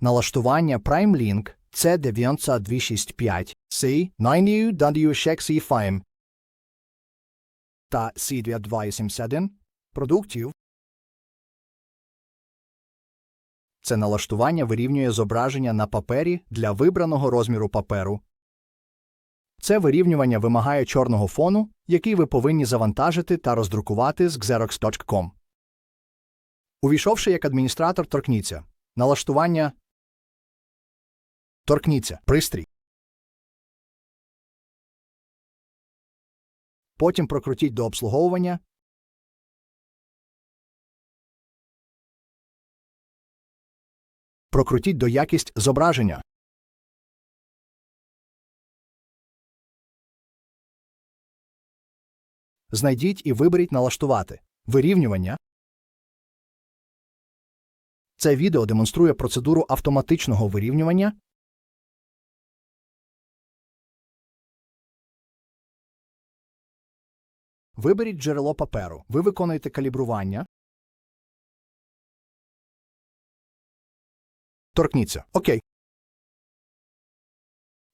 Налаштування PrimeLink C9265 C 9WXE5 та C2281 продуктів. Це налаштування вирівнює зображення на папері для вибраного розміру паперу. Це вирівнювання вимагає чорного фону, який ви повинні завантажити та роздрукувати з xerox.com. Увійшовши як адміністратор, торкніться. Налаштування Торкніться. Пристрій. Потім прокрутіть до обслуговування. Прокрутіть до якість зображення. Знайдіть і виберіть налаштувати. Вирівнювання. Це відео демонструє процедуру автоматичного вирівнювання. Виберіть джерело паперу. Ви виконуєте калібрування. Торкніться. Окей.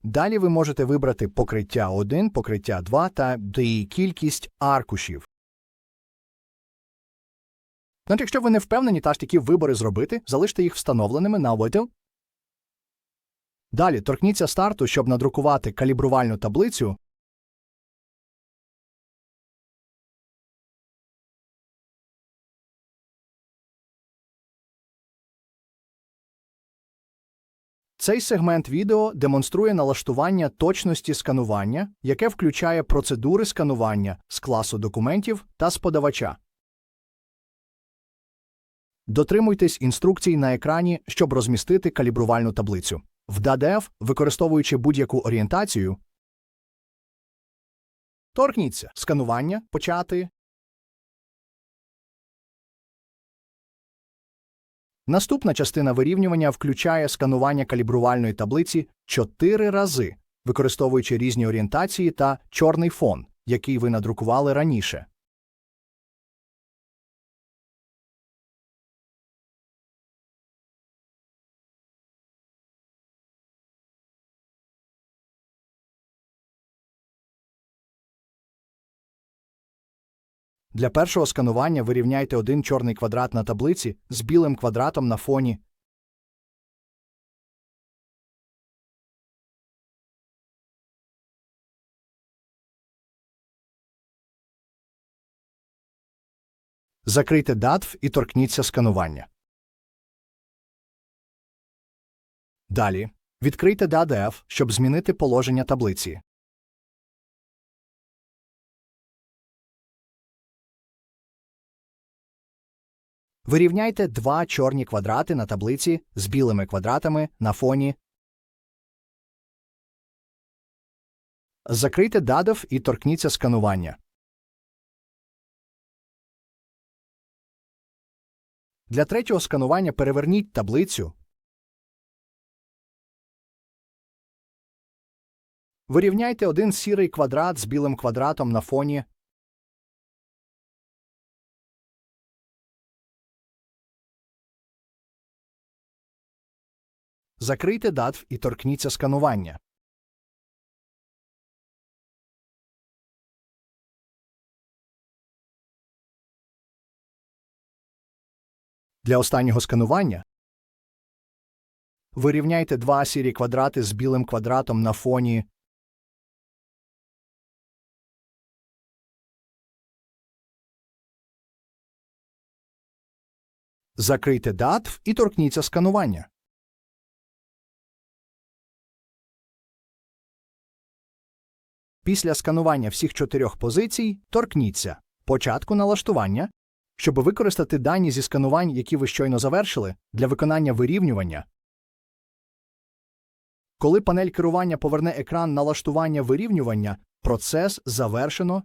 Далі ви можете вибрати покриття 1, покриття 2 та кількість аркушів. Навіть якщо ви не впевнені та ж такі вибори зробити, залиште їх встановленими на виділ. Далі торкніться старту, щоб надрукувати калібрувальну таблицю. Цей сегмент відео демонструє налаштування точності сканування, яке включає процедури сканування з класу документів та з подавача. Дотримуйтесь інструкцій на екрані, щоб розмістити калібрувальну таблицю. В DADF, використовуючи будь-яку орієнтацію, торкніться сканування, почати. Наступна частина вирівнювання включає сканування калібрувальної таблиці 4 рази, використовуючи різні орієнтації та чорний фон, який ви надрукували раніше. Для першого сканування вирівняйте один чорний квадрат на таблиці з білим квадратом на фоні. Закрийте датв і торкніться сканування. Далі відкрийте DADF, щоб змінити положення таблиці. Вирівняйте два чорні квадрати на таблиці з білими квадратами на фоні. Закрийте дадов і торкніться сканування. Для третього сканування переверніть таблицю. Вирівняйте один сірий квадрат з білим квадратом на фоні. Закрийте датв і торкніться сканування. Для останнього сканування вирівняйте два сірі квадрати з білим квадратом на фоні. Закрийте датв і торкніться сканування. Після сканування всіх чотирьох позицій торкніться початку налаштування, щоб використати дані зі сканувань, які ви щойно завершили, для виконання вирівнювання. Коли панель керування поверне екран налаштування вирівнювання, процес завершено